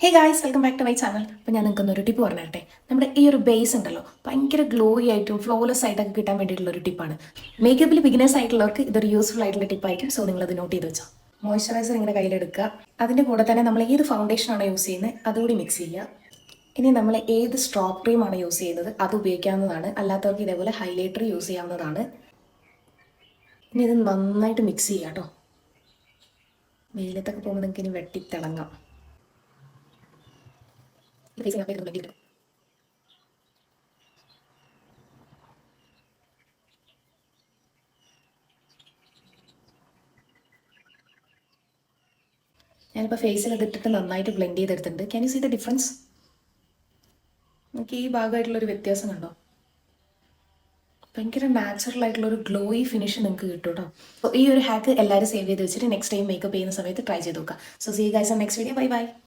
Hey guys welcome back to my channel അപ്പോൾ ഞാൻ നിങ്ങൾക്ക് ഒരു ടിപ്പ് പറഞ്ഞു തരട്ടെ നമ്മുടെ ഈ ഒരു ബേസ് ഉണ്ടല്ലോ ഭയങ്കര ഗ്ലോയി ആയിട്ടും ഫ്ലോലെസ് ആയിട്ടൊക്കെ കിട്ടാൻ വേണ്ടിയിട്ടുള്ള ഒരു ടിപ്പാണ് മേക്കപ്പിൽ ബിഗിനേഴ്സ് ആയിട്ടുള്ളവർക്ക് ഇതൊരു യൂസ്ഫുൾ ആയിട്ടുള്ള ടിപ്പായിരിക്കും സോ നിങ്ങൾ അത് നോട്ട് ചെയ്ത് വെച്ചോ. മോയ്സ്ചറൈസർ ഇങ്ങനെ കയ്യിലെടുക്കുക. അതിന്റെ കൂടെ തന്നെ നമ്മൾ ഏത് ഫൗണ്ടേഷൻ ആണോ യൂസ് ചെയ്യുന്നത് അതുകൂടി മിക്സ് ചെയ്യുക. ഇനി നമ്മൾ ഏത് സ്ട്രോ ക്രീം ആണ് യൂസ് ചെയ്യുന്നത് അത് ഉപയോഗിക്കാവുന്നതാണ്. അല്ലാത്തവർക്ക് ഇതേപോലെ ഹൈലൈറ്റർ യൂസ് ചെയ്യാവുന്നതാണ്. ഇനി ഇത് നന്നായിട്ട് മിക്സ് ചെയ്യുക കേട്ടോ. വെയിലത്തൊക്കെ പോകുമ്പോൾ നിങ്ങൾക്ക് ഇനി വെട്ടിത്തിളങ്ങാം. ഇടുന്നുണ്ടെങ്കിൽ ഞാനിപ്പോൾ ഫേസിൽ ഇതിട്ടിട്ട് നന്നായിട്ട് ബ്ലെൻഡ് ചെയ്തെടുത്തിട്ടുണ്ട്. Can you see the difference നമുക്ക് ഈ ഭാഗമായിട്ടുള്ളൊരു വ്യത്യാസം കണ്ടോ? ഭയങ്കര നാച്ചുറൽ ആയിട്ടുള്ള ഒരു ഗ്ലോയി ഫിനിഷ് നിങ്ങൾക്ക് കിട്ടും കേട്ടോ ഈ ഒരു ഹാക്ക് എല്ലാവരും സേവ് ചെയ്ത് വെച്ചിട്ട് നെക്സ്റ്റ് ടൈം മേക്കപ്പ് ചെയ്യുന്ന സമയത്ത് ട്രൈ ചെയ്ത് നോക്കുക so see guys next video bye bye